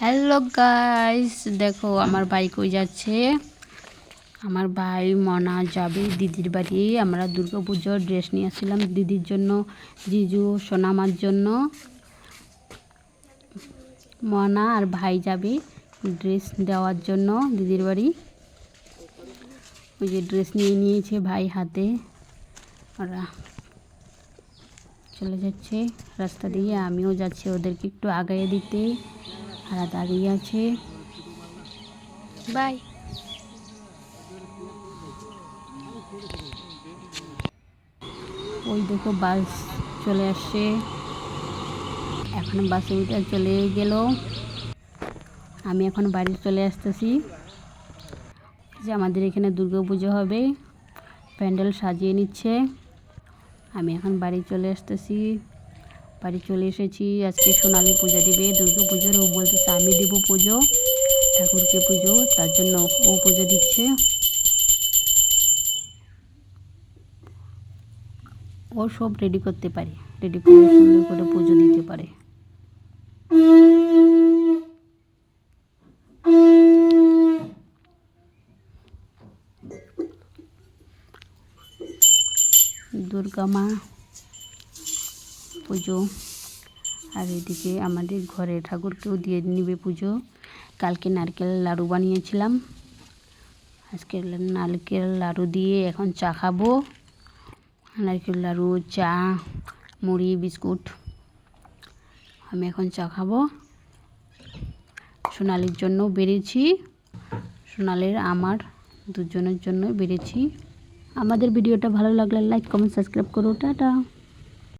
Hello guys দেখো, আমার ভাই কই যাচ্ছে? আমার ভাই মনা যাবে দিদির বাড়ি। আমরা দুর্গা পুজোর ড্রেস নিয়ে আসছিলাম দিদির জন্য, জিজু, সোনামার জন্য। মনা আর ভাই যাবে ড্রেস দেওয়ার জন্য দিদির বাড়ি। ওই যে ড্রেস নিয়ে নিয়েছে ভাই হাতে। ওরা চলে যাচ্ছে রাস্তা দিয়ে, আমিও যাচ্ছি ওদেরকে একটু আগাইয়ে দিতে। আর দাঁড়িয়ে আছে। বাই। ওই দেখো বাস চলে আসছে। এখন বাসে উঠে চলে গেল। আমি এখন বাড়ি চলে আসতেছি। যে আমাদের এখানে দুর্গা পুজো হবে। প্যান্ডেল সাজিয়ে নিচ্ছে। আমি এখন বাড়ি চলে আসতেছি। বাড়ি চলে এসেছি। আজকে সোনালি পূজা দিবে, দুর্গা পুজোর। ও বলতেছে আমি দেবো পুজো, ঠাকুরকে পুজো, তার জন্য ও পুজো দিচ্ছে। ও সব রেডি করতে পারে রেডি করে সুন্দর করে পুজো দিতে পারে। দুর্গা মা পুজো। আর এদিকে আমাদের ঘরে ঠাকুরকেও দিয়ে নিবে পুজো। কালকে নারকেল লাড়ু বানিয়েছিলাম। আজকে নারকেল লাড়ু দিয়ে এখন চা খাব। নারকেল লাড়ু, চা, মুড়ি, বিস্কুট আমি এখন চা খাব। সোনালির জন্য বেড়েছি। সোনালির, আমার দুজনের জন্য বেড়েছি। আমাদের ভিডিওটা ভালো লাগলে লাইক কমেন্ট সাবস্ক্রাইব করো। টাটা।